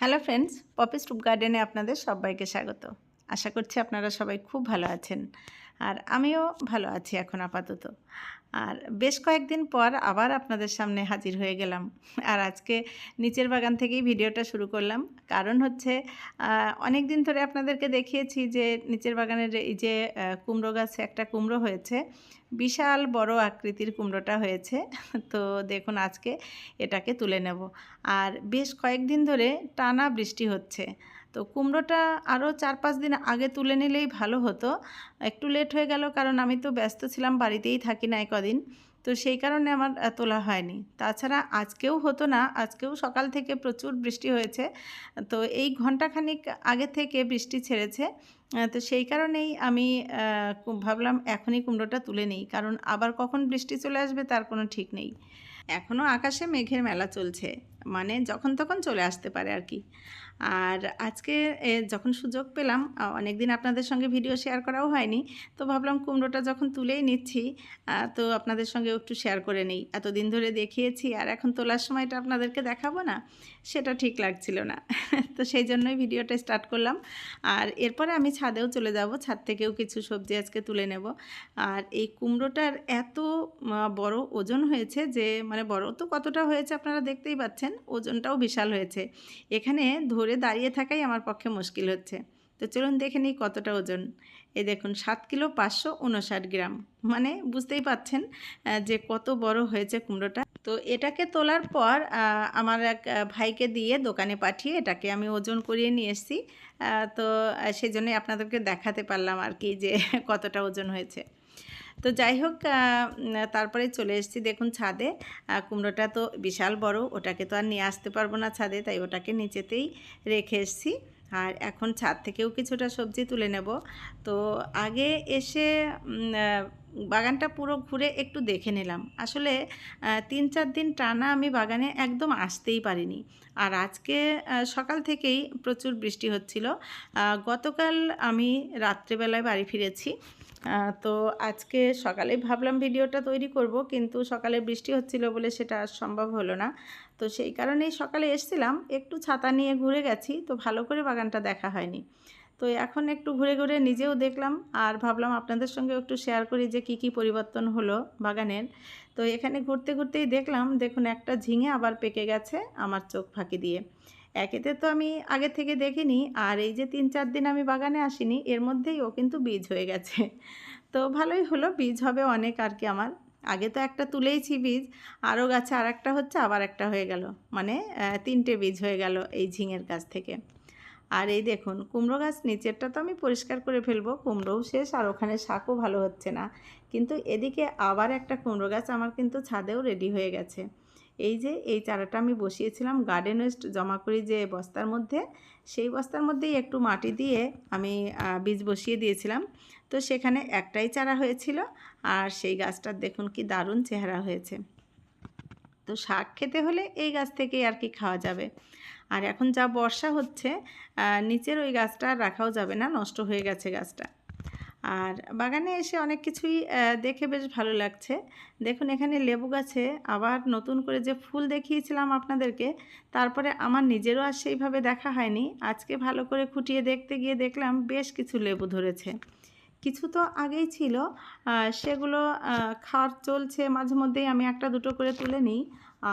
Hello friends, poppy stoop গার্ডেনে আপনাদের সবাইকে স্বাগত। আশা করছি আপনারা সবাই খুব ভালো আছেন। আর আমিও ভালো আছি এখন আপাতত। আর বেশ কয়েকদিন পর আবার আপনাদের সামনে হাজির হয়ে গেলাম। আর আজকে নিচের বাগান থেকেই ভিডিওটা শুরু করলাম। কারণ হচ্ছে অনেক দিন ধরে আপনাদেরকে দেখিয়েছি যে নিচের বাগানের এই যে কুমড়ো গাছে একটা কুমড়ো হয়েছে। বিশাল বড় আকৃতির কুমড়োটা হয়েছে। তো দেখুন আজকে এটাকে তুলে নেব। আর বেশ কয়েকদিন ধরে টানা বৃষ্টি হচ্ছে। তো কুমড়োটা আরও চার পাঁচ দিন আগে তুলে নিলেই ভালো হতো। একটু লেট হয়ে গেল কারণ আমি তো ব্যস্ত ছিলাম, বাড়িতেই থাকি না কদিন। তো সেই কারণে আমার তোলা হয়নি। তাছাড়া আজকেও হতো না, আজকেও সকাল থেকে প্রচুর বৃষ্টি হয়েছে। তো এই ঘন্টাখানিক আগে থেকে বৃষ্টি ছেড়েছে। তো সেই কারণেই আমি ভাবলাম এখনই কুমড়োটা তুলে নিই। কারণ আবার কখন বৃষ্টি চলে আসবে তার কোনো ঠিক নেই। এখনও আকাশে মেঘের মেলা চলছে। মানে যখন তখন চলে আসতে পারে আর কি। আর আজকে যখন সুযোগ পেলাম অনেক দিন আপনাদের সঙ্গে ভিডিও শেয়ার করাও হয়নি, তো ভাবলাম কুমড়োটা যখন তুলেই নিচ্ছি তো আপনাদের সঙ্গে একটু শেয়ার করে নেই। এতদিন ধরে দেখিয়েছি, আর এখন তোলার সময়টা আপনাদেরকে দেখাবো না, সেটা ঠিক লাগছিল না। তো সেই জন্যই ভিডিওটা স্টার্ট করলাম। আর এরপরে আমি ছাদেও চলে যাব, ছাদ থেকেও কিছু সবজি আজকে তুলে নেব। আর এই কুমড়োটার এত বড় ওজন হয়েছে যে মানে বড় তো কতটা হয়েছে আপনারা দেখতেই পাচ্ছেন ওজনটাও বিশাল হয়েছে। এখানে ধরে দাঁড়িয়ে থাকাই আমার পক্ষে মুশকিল হচ্ছে। তো চলুন দেখে নিই কতটা ওজন। এই দেখুন, সাত কিলো পাঁচশো উনষাট গ্রাম। মানে বুঝতেই পাচ্ছেন যে কত বড় হয়েছে কুমড়োটা। তো এটাকে তোলার পর আমার এক ভাইকে দিয়ে দোকানে পাঠিয়ে এটাকে আমি ওজন করিয়ে নিয়ে এসেছি। তো সেই জন্যই আপনাদেরকে দেখাতে পারলাম আর কি যে কতটা ওজন হয়েছে। তো যাই হোক তারপরে চলে এসেছি দেখুন ছাদে। কুমড়োটা তো বিশাল বড়, ওটাকে তো আর নিয়ে আসতে পারব না ছাদে, তাই ওটাকে নিচেতেই রেখে এসেছি। আর এখন ছাদ থেকেও কিছুটা সবজি তুলে নেব। তো আগে এসে বাগানটা পুরো ঘুরে একটু দেখে নিলাম। আসলে তিন চার দিন টানা আমি বাগানে একদম আসতেই পারিনি। আর আজকে সকাল থেকেই প্রচুর বৃষ্টি হচ্ছিল। গতকাল আমি রাত্রেবেলায় বাড়ি ফিরেছি। তো আজকে সকালে ভাবলাম ভিডিওটা তৈরি করব, কিন্তু সকালে বৃষ্টি হচ্ছিল বলে সেটা আর সম্ভব হলো না। তো সেই কারণেই সকালে এসেছিলাম, একটু ছাতা নিয়ে ঘুরে গেছি, তো ভালো করে বাগানটা দেখা হয়নি। তো এখন একটু ঘুরে ঘুরে নিজেও দেখলাম, আর ভাবলাম আপনাদের সঙ্গে একটু শেয়ার করি যে কি কি পরিবর্তন হলো বাগানের। তো এখানে ঘুরতে ঘুরতেই দেখলাম, দেখুন একটা ঝিঙে আবার পেকে গেছে আমার চোখ ফাঁকি দিয়ে। একেতে তো আমি আগে থেকে দেখিনি। আর এই যে তিন চার দিন আমি বাগানে আসিনি, এর মধ্যেই ও কিন্তু বীজ হয়ে গেছে। তো ভালোই হলো, বীজ হবে অনেক আর কি আমার। আগে তো একটা তুলেইছি বীজ, আরও গাছে আর একটা হচ্ছে, আবার একটা হয়ে গেল। মানে তিনটে বীজ হয়ে গেল এই ঝিঙের গাছ থেকে। আর এই দেখুন, কুমড়ো গাছ নিচেরটা তো আমি পরিষ্কার করে ফেলব, কুমড়োও শেষ, আর ওখানে শাকও ভালো হচ্ছে না। কিন্তু এদিকে আবার একটা কুমড়ো গাছ আমার কিন্তু ছাদেও রেডি হয়ে গেছে। এই যে এই চারাটা আমি বসিয়েছিলাম গার্ডেন ওয়েস্ট জমা করি যে বস্তার মধ্যে, সেই বস্তার মধ্যেই একটু মাটি দিয়ে আমি বীজ বসিয়ে দিয়েছিলাম। তো সেখানে একটাই চারা হয়েছিল আর সেই গাছটার দেখুন কি দারুণ চেহারা হয়েছে। তো শাক খেতে হলে এই গাছ থেকেই আর কি খাওয়া যাবে। আর এখন যা বর্ষা হচ্ছে নিচের ওই গাছটা রাখাও যাবে না, নষ্ট হয়ে গেছে গাছটা। আর বাগানে এসে অনেক কিছুই দেখে বেশ ভালো লাগছে। দেখুন, এখানে লেবু গাছে আবার নতুন করে যে ফুল দেখিয়েছিলাম আপনাদেরকে, তারপরে আমার নিজেরও আর সেইভাবে দেখা হয়নি। আজকে ভালো করে খুঁটিয়ে দেখতে গিয়ে দেখলাম বেশ কিছু লেবু ধরেছে। কিছু তো আগেই ছিল সেগুলো খাওয়ার চলছে, মাঝে মধ্যেই আমি একটা দুটো করে তুলে নিই।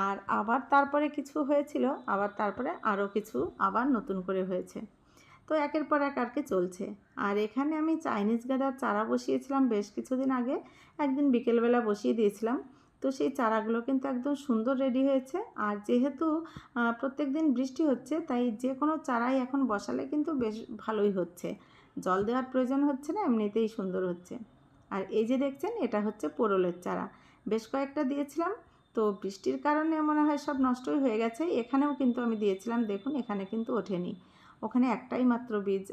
আর আবার তারপরে কিছু হয়েছিল, আবার তারপরে আরও কিছু আবার নতুন করে হয়েছে। তো একের পর এক আর কি চলছে। আর এখানে আমি চাইনিজ গাঁদার চারা বসিয়েছিলাম বেশ কিছুদিন আগে। একদিন বিকেলবেলা বসিয়ে দিয়েছিলাম। তো সেই চারাগুলো কিন্তু একদম সুন্দর রেডি হয়েছে। আর যেহেতু প্রত্যেক দিন বৃষ্টি হচ্ছে, তাই যে কোনো চারাই এখন বসালে কিন্তু বেশ ভালোই হচ্ছে। জল দেওয়ার প্রয়োজন হচ্ছে না, এমনিতেই সুন্দর হচ্ছে। আর এই যে দেখছেন, এটা হচ্ছে পোরলের চারা। বেশ কয়েকটা দিয়েছিলাম, তো বৃষ্টির কারণে মনে হয় সব নষ্টই হয়ে গেছে। এখানেও কিন্তু আমি দিয়েছিলাম, দেখুন, এখানে কিন্তু ওঠেনি। ওখানে একটাই মাত্র বীজ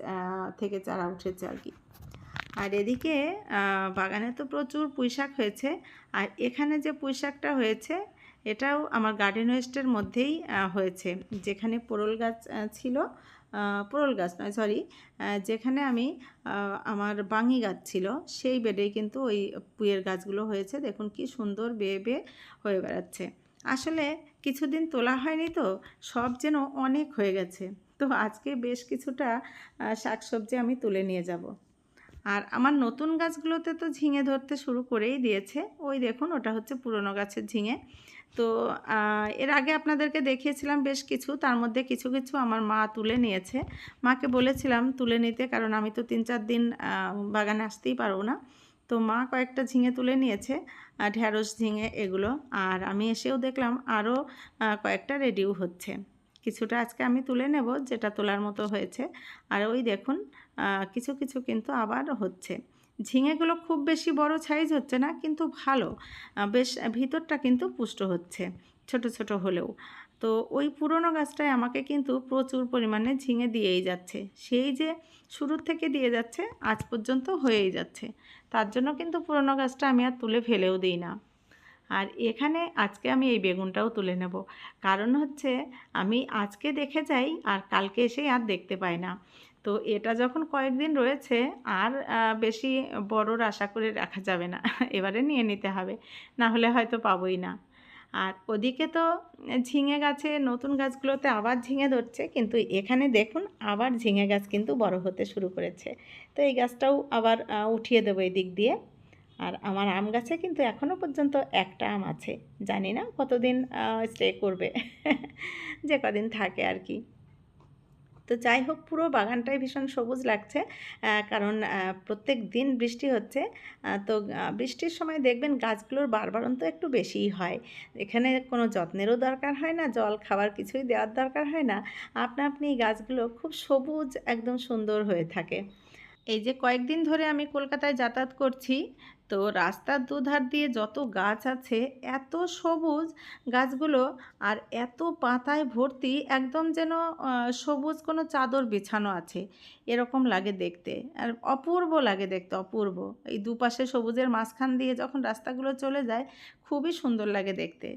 থেকে চারা উঠেছে আর কি। আর এদিকে বাগানে তো প্রচুর পুঁইশাক হয়েছে। আর এখানে যে পুঁইশাকটা হয়েছে, এটাও আমার গার্ডেন ওয়েস্টের মধ্যেই হয়েছে। যেখানে পোড়ল গাছ ছিল পোড়ল গাছ নয় সরি যেখানে আমি আমার বাঙি গাছ ছিল, সেই বেডেই কিন্তু ওই পুঁয়ের গাছগুলো হয়েছে। দেখুন কি সুন্দর বেয়ে বেয়ে হয়ে বেড়াচ্ছে। আসলে কিছুদিন তোলা হয়নি তো, সব যেন অনেক হয়ে গেছে। তো আজকে বেশ কিছুটা শাকসবজি আমি তুলে নিয়ে যাব। আর আমার নতুন গাছগুলোতে তো ঝিঙে ধরতে শুরু করেই দিয়েছে। ওই দেখুন, ওটা হচ্ছে পুরনো গাছের ঝিঙে। তো এর আগে আপনাদেরকে দেখিয়েছিলাম বেশ কিছু, তার মধ্যে কিছু কিছু আমার মা তুলে নিয়েছে। মাকে বলেছিলাম তুলে নিতে, কারণ আমি তো তিন চার দিন বাগানে আসতেই পারব না। তো মা কয়েকটা ঝিঙে তুলে নিয়েছে ঢ্যাঁড়স ঝিঙে এগুলো। আর আমি এসেও দেখলাম আরও কয়েকটা রেডিও হচ্ছে। কিছুটা আজকে আমি তুলে নেব, যেটা তোলার মতো হয়েছে। আর ওই দেখুন কিছু কিছু কিন্তু আবার হচ্ছে। ঝিঙেগুলো খুব বেশি বড় সাইজ হচ্ছে না, কিন্তু ভালো। বেশ ভিতরটা কিন্তু পুষ্ট হচ্ছে, ছোট ছোট হলেও। তো ওই পুরনো গাছটায় আমাকে কিন্তু প্রচুর পরিমাণে ঝিঙে দিয়েই যাচ্ছে। সেই যে শুরুর থেকে দিয়ে যাচ্ছে, আজ পর্যন্ত হয়েই যাচ্ছে। তার জন্য কিন্তু পুরনো গাছটা আমি আর তুলে ফেলেও দিই না। আর এখানে আজকে আমি এই বেগুনটাও তুলে নেব। কারণ হচ্ছে আমি আজকে দেখে যাই আর কালকে এসেই আর দেখতে পাই না। তো এটা যখন কয়েকদিন রয়েছে আর বেশি বড়র আশা করে রাখা যাবে না। এবারে নিয়ে নিতে হবে, না হলে হয়তো পাবোই না। আর ওদিকে তো ঝিঙে গাছে নতুন গাছগুলোতে আবার ঝিঙে ধরছে, কিন্তু এখানে দেখুন আবার ঝিঙে গাছ কিন্তু বড় হতে শুরু করেছে। তো এই গাছটাও আবার উঠিয়ে দেবো এই দিক দিয়ে। আর আমার আম গাছে কিন্তু এখনও পর্যন্ত একটা আম আছে। জানি না কতদিন স্টে করবে। যে কদিন থাকে আর কি। তো যাই হোক, পুরো বাগানটাই ভীষণ সবুজ লাগছে কারণ প্রত্যেক দিন বৃষ্টি হচ্ছে। তো বৃষ্টির সময় দেখবেন গাছগুলোর বারবারন্ত একটু বেশিই হয়। এখানে কোনো যত্নেরও দরকার হয় না, জল, খাবার কিছুই দেওয়ার দরকার হয় না। আপনা আপনি গাছগুলো খুব সবুজ, একদম সুন্দর হয়ে থাকে। এই যে কয়েকদিন ধরে আমি কলকাতায় যাতায়াত করছি তো রাস্তার দুধার দিয়ে যত গাছ আছে, এত সবুজ গাছগুলো আর এত পাতায় ভর্তি একদম যেন সবুজ কোনো চাদর বিছানো আছে। এরকম লাগে দেখতে। আর অপূর্ব লাগে দেখতে, অপূর্ব। এই দুপাশে সবুজের মাঝখান দিয়ে যখন রাস্তাগুলো চলে যায়, খুবই সুন্দর লাগে দেখতে।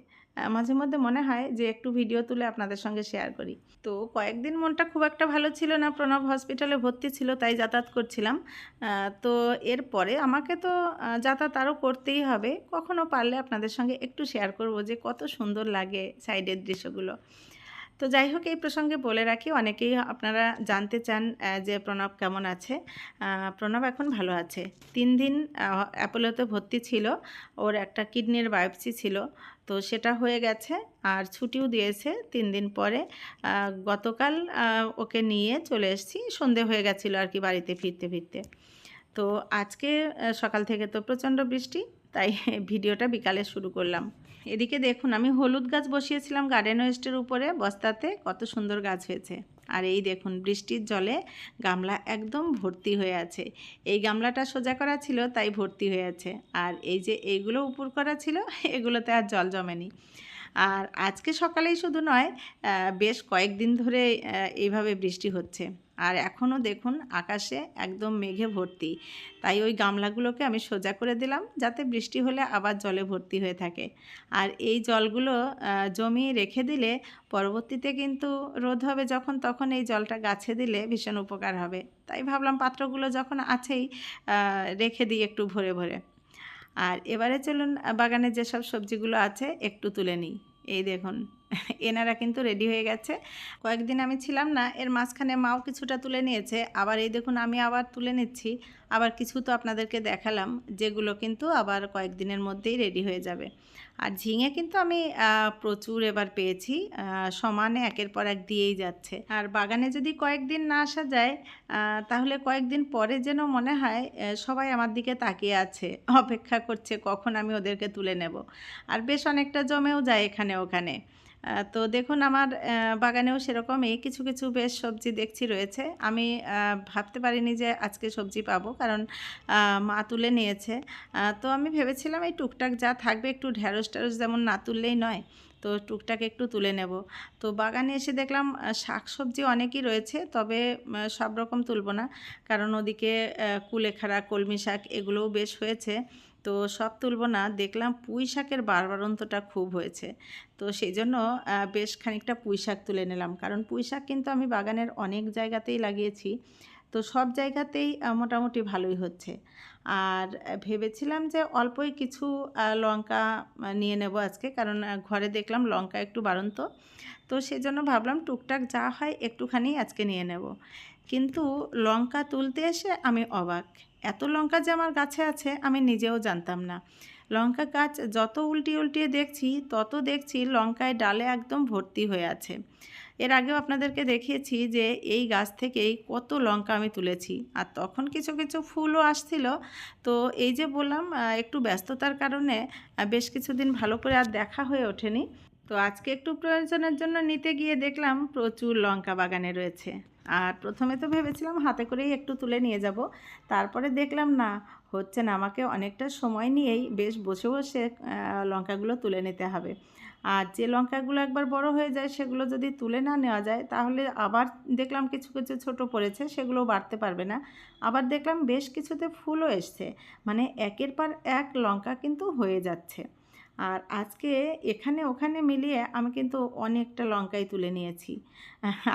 মাঝে মধ্যে মনে হয় যে একটু ভিডিও তুলে আপনাদের সঙ্গে শেয়ার করি। তো কয়েকদিন মনটা খুব একটা ভালো ছিল না, প্রণব হসপিটালে ভর্তি ছিল, তাই যাতায়াত করছিলাম। তো এরপরে আমাকে তো যাতায়াত আরও করতেই হবে, কখনো পারলে আপনাদের সঙ্গে একটু শেয়ার করব যে কত সুন্দর লাগে সাইডের দৃশ্যগুলো। তো যাই হোক, এই প্রসঙ্গে বলে রাখি, অনেকেই আপনারা জানতে চান যে প্রণব কেমন আছে। প্রণব এখন ভালো আছে। তিন দিন অ্যাপোলোতে ভর্তি ছিল, ওর একটা কিডনির বায়োপসি ছিল। তো সেটা হয়ে গেছে। আর ছুটিও দিয়েছে তিন দিন পরে। গতকাল ওকে নিয়ে চলে এসেছি। সন্ধে হয়ে গেছিল আর কি বাড়িতে ফিরতে ফিরতে। তো আজকে সকাল থেকে তো প্রচণ্ড বৃষ্টি, তাই ভিডিওটা বিকালে শুরু করলাম। এদিকে দেখুন, আমি হলুদ গাছ বসিয়েছিলাম গার্ডেন ওয়েস্টের উপরে। বস্তাতে কত সুন্দর গাছ হয়েছে। আর এই দেখুন, বৃষ্টির জলে গামলা একদম ভর্তি হয়ে আছে। এই গামলাটা সোজা করা ছিল, তাই ভর্তি হয়ে আছে। আর এই যে এইগুলো উপর করা ছিল, এগুলোতে আর জল জমেনি। আর আজকে সকালেই শুধু নয় বেশ কয়েকদিন ধরে এইভাবে বৃষ্টি হচ্ছে। আর এখনও দেখুন আকাশে একদম মেঘে ভর্তি। তাই ওই গামলাগুলোকে আমি সোজা করে দিলাম, যাতে বৃষ্টি হলে আবার জলে ভর্তি হয়ে থাকে। আর এই জলগুলো জমিয়ে রেখে দিলে পরবর্তীতে কিন্তু রোদ হবে যখন, তখন এই জলটা গাছে দিলে ভীষণ উপকার হবে। তাই ভাবলাম পাত্রগুলো যখন আছেই রেখে দিই একটু ভরে ভরে। আর এবারে চলুন বাগানে যেসব সবজিগুলো আছে একটু তুলে নিই। এই দেখুন। এনারা কিন্তু রেডি হয়ে গেছে। কয়েকদিন আমি ছিলাম না, এর মাঝখানে মাও কিছুটা তুলে নিয়েছে। আবার এই দেখুন, আমি আবার তুলে নিচ্ছি। আবার কিছু তো আপনাদেরকে দেখালাম, যেগুলো কিন্তু আবার কয়েকদিনের মধ্যেই রেডি হয়ে যাবে। আর ঝিঙে কিন্তু আমি প্রচুর এবার পেয়েছি সমানে একের পর এক দিয়েই যাচ্ছে। আর বাগানে যদি কয়েকদিন না আসা যায় তাহলে কয়েকদিন পরে যেন মনে হয় সবাই আমার দিকে তাকিয়ে আছে, অপেক্ষা করছে কখন আমি ওদেরকে তুলে নেব। আর বেশ অনেকটা জমেও যায় এখানে ওখানে। তো দেখুন, আমার বাগানেও সেরকমই কিছু কিছু বেশ সবজি দেখছি রয়েছে। আমি ভাবতে পারিনি যে আজকে সবজি পাবো, কারণ মা তুলে নিয়েছে। তো আমি ভেবেছিলাম এই টুকটাক যা থাকবে একটু ঢ্যাঁড়স ট্যাঁড়স যেমন না তুললেই নয়, তো টুকটাক একটু তুলে নেব। তো বাগানে এসে দেখলাম শাক সবজি অনেকই রয়েছে, তবে সব রকম তুলব না, কারণ ওদিকে কুলেখাড়া, কলমি শাক এগুলোও বেশ হয়েছে। তো সব তুলব না, দেখলাম পুঁই শাকের বারবারন্তটা খুব হয়েছে। তো সেই জন্য বেশ খানিকটা পুঁই শাক তুলে নিলাম। কারণ পুঁই শাক কিন্তু আমি বাগানের অনেক জায়গাতেই লাগিয়েছি। তো সব জায়গাতেই মোটামুটি ভালোই হচ্ছে। আর ভেবেছিলাম যে অল্পই কিছু লঙ্কা নিয়ে নেব আজকে। কারণ ঘরে দেখলাম লঙ্কা একটু বাড়ন্ত তো সেজন্য ভাবলাম টুকটাক যা হয় একটুখানি আজকে নিয়ে নেব। কিন্তু লঙ্কা তুলতে এসে আমি অবাক। এত লঙ্কা যে আমার গাছে আছে, আমি নিজেও জানতাম না। লঙ্কা গাছ যত উল্টিয়ে উল্টিয়ে দেখছি, তত দেখছি লঙ্কায় ডালে একদম ভর্তি হয়ে আছে। এর আগেও আপনাদেরকে দেখিয়েছি যে এই গাছ থেকেই কত লঙ্কা আমি তুলেছি। আর তখন কিছু কিছু ফুলও আসছিল। তো এই যে বললাম একটু ব্যস্ততার কারণে বেশ কিছুদিন ভালো করে আর দেখা হয়ে ওঠেনি। তো আজকে একটু প্রয়োজনের জন্য নিতে গিয়ে দেখলাম প্রচুর লঙ্কা বাগানে রয়েছে। আর প্রথমে তো ভেবেছিলাম হাতে করেই একটু তুলে নিয়ে যাব। তারপরে দেখলাম না, হচ্ছে না, আমাকে অনেকটা সময় নিয়েই বেশ বসে বসে লঙ্কাগুলো তুলে নিতে হবে। আর যে লঙ্কাগুলো একবার বড় হয়ে যায়, সেগুলো যদি তুলে না নেওয়া যায়, তাহলে আবার দেখলাম কিছু কিছু ছোট পড়েছে, সেগুলো বাড়তে পারবে না। আবার দেখলাম বেশ কিছুতে ফুলও এসছে মানে একের পর এক লঙ্কা কিন্তু হয়ে যাচ্ছে। আর আজকে এখানে ওখানে মিলিয়ে আমি কিন্তু অনেকটা লঙ্কাই তুলে নিয়েছি।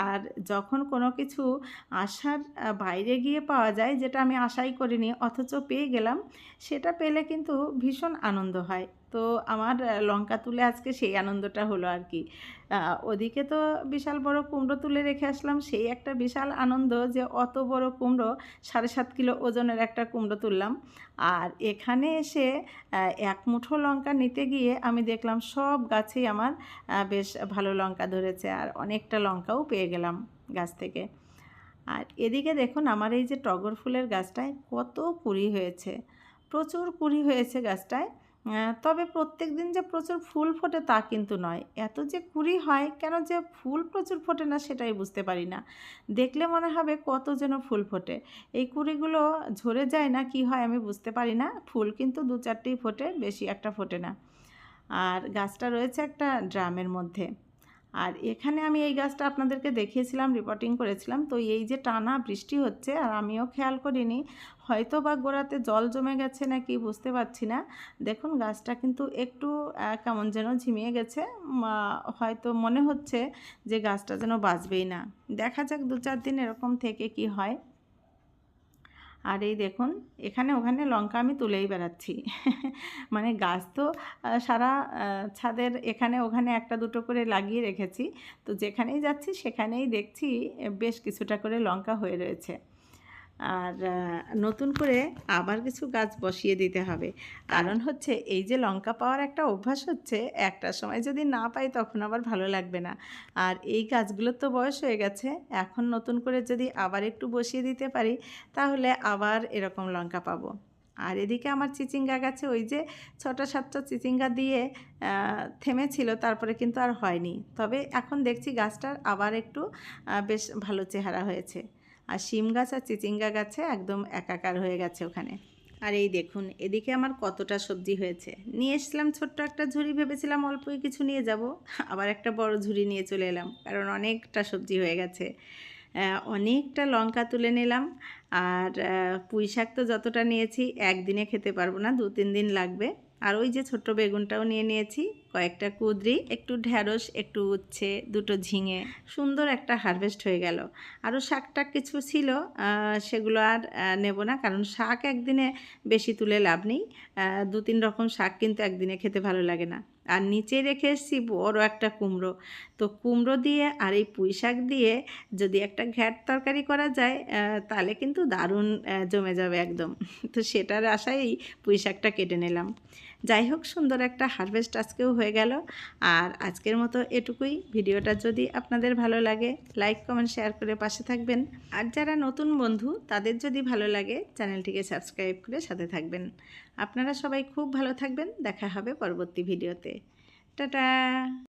আর যখন কোনো কিছু আশার বাইরে গিয়ে পাওয়া যায়, যেটা আমি আশাই করিনি, অথচ পেয়ে গেলাম, সেটা পেলে কিন্তু ভীষণ আনন্দ হয়। তো আমার লঙ্কা তুলে আজকে সেই আনন্দটা হলো আর কি। ওদিকে তো বিশাল বড় কুমড়ো তুলে রেখে আসলাম, সেই একটা বিশাল আনন্দ যে অত বড় কুমড়ো, সাড়ে সাত কিলো ওজনের একটা কুমড়ো তুললাম। আর এখানে এসে এক মুঠো লঙ্কা নিতে গিয়ে আমি দেখলাম সব গাছেই আমার বেশ ভালো লঙ্কা ধরেছে আর অনেকটা লঙ্কাও পেয়ে গেলাম গাছ থেকে। আর এদিকে দেখুন আমার এই যে টগর ফুলের গাছটায় কত কুড়ি হয়েছে, প্রচুর কুড়ি হয়েছে গাছটায়। তবে প্রত্যেক দিন যে প্রচুর ফুল ফোটে তা কিন্তু নয়। এত যে কুড়ি হয়, কেন যে ফুল প্রচুর ফোটে না সেটাই বুঝতে পারি না। দেখলে মনে হবে কত যেন ফুল ফোটে। এই কুড়িগুলো ঝরে যায় না, কি হয় আমি বুঝতে পারি না। ফুল কিন্তু দু চারটেই ফোটে, বেশি একটা ফোটে না। আর গাছটা রয়েছে একটা ড্রামের মধ্যে। আর এখানে আমি এই গাছটা আপনাদেরকে দেখিয়েছিলাম রিপোর্টিং করেছিলাম। তো এই যে টানা বৃষ্টি হচ্ছে, আর আমিও খেয়াল করিনি, হয়তো বা গোড়াতে জল জমে গেছে নাকি বুঝতে পারছি না। দেখুন, গাছটা কিন্তু একটু কেমন যেন ঝিমিয়ে গেছে। হয়তো মনে হচ্ছে যে গাছটা যেন বাঁচবেই না। দেখা যাক দু চার দিন এরকম থেকে কি হয়। আর এই দেখুন, এখানে ওখানে লঙ্কা আমি তুলেই বেড়াচ্ছি। মানে গাছ তো সারা ছাদের এখানে ওখানে একটা দুটো করে লাগিয়ে রেখেছি। তো যেখানেই যাচ্ছি সেখানেই দেখছি বেশ কিছুটা করে লঙ্কা হয়ে রয়েছে। আর নতুন করে আবার কিছু গাছ বসিয়ে দিতে হবে। কারণ হচ্ছে এই যে লঙ্কা পাওয়ার একটা অভ্যাস হচ্ছে, একটা সময় যদি না পাই তখন আবার ভালো লাগবে না। আর এই গাছগুলোর তো বয়স হয়ে গেছে, এখন নতুন করে যদি আবার একটু বসিয়ে দিতে পারি, তাহলে আবার এরকম লঙ্কা পাবো। আর এদিকে আমার চিচিঙ্গা গাছে ওই যে ছটা সাতটা চিচিঙ্গা দিয়ে থেমেছিল, তারপরে কিন্তু আর হয়নি। তবে এখন দেখছি গাছটার আবার একটু বেশ ভালো চেহারা হয়েছে। আর শিম গাছ আর চিচিঙ্গা গাছে একদম একাকার হয়ে গেছে ওখানে। আর এই দেখুন, এদিকে আমার কতটা সবজি হয়েছে। নিয়ে এসলাম ছোট্ট একটা ঝুড়ি, ভেবেছিলাম অল্পই কিছু নিয়ে যাব। আবার একটা বড় ঝুড়ি নিয়ে চলে এলাম, কারণ অনেকটা সবজি হয়ে গেছে। অনেকটা লঙ্কা তুলে নিলাম, আর পুঁই শাক তো যতটা নিয়েছি, একদিনে খেতে পারব না দু তিন দিন লাগবে। আর ওই যে ছোট্ট বেগুনটাও নিয়ে নিয়েছি, কয়েকটা কুদরি, একটু ঢ্যাঁড়স একটু উচ্ছে, দুটো ঝিঙে, সুন্দর একটা হারভেস্ট হয়ে গেল। আরও শাক টাক কিছু ছিল সেগুলো আর নেব না, কারণ শাক একদিনে বেশি তুলে লাভ নেই। দু তিন রকম শাক কিন্তু একদিনে খেতে ভালো লাগে না। আর নিচে রেখে এসেছি বড় একটা কুমড়ো। তো কুমড়ো দিয়ে আর এই পুঁই শাক দিয়ে যদি একটা ঘ্যাট তরকারি করা যায় তাহলে কিন্তু দারুণ জমে যাবে একদম। তো সেটার আশায় পুঁই শাকটা কেটে নিলাম। যাই হোক, সুন্দর একটা হারভেস্ট আজকেও হয়ে গেল। আর আজকের মতো এটুকুই। ভিডিওটা যদি আপনাদের ভালো লাগে লাইক কমেন্ট শেয়ার করে পাশে থাকবেন। আর যারা নতুন বন্ধু, তাদের যদি ভালো লাগে, চ্যানেলটিকে সাবস্ক্রাইব করে সাথে থাকবেন। আপনারা সবাই খুব ভালো থাকবেন। দেখা হবে পরবর্তী ভিডিওতে। টাটা!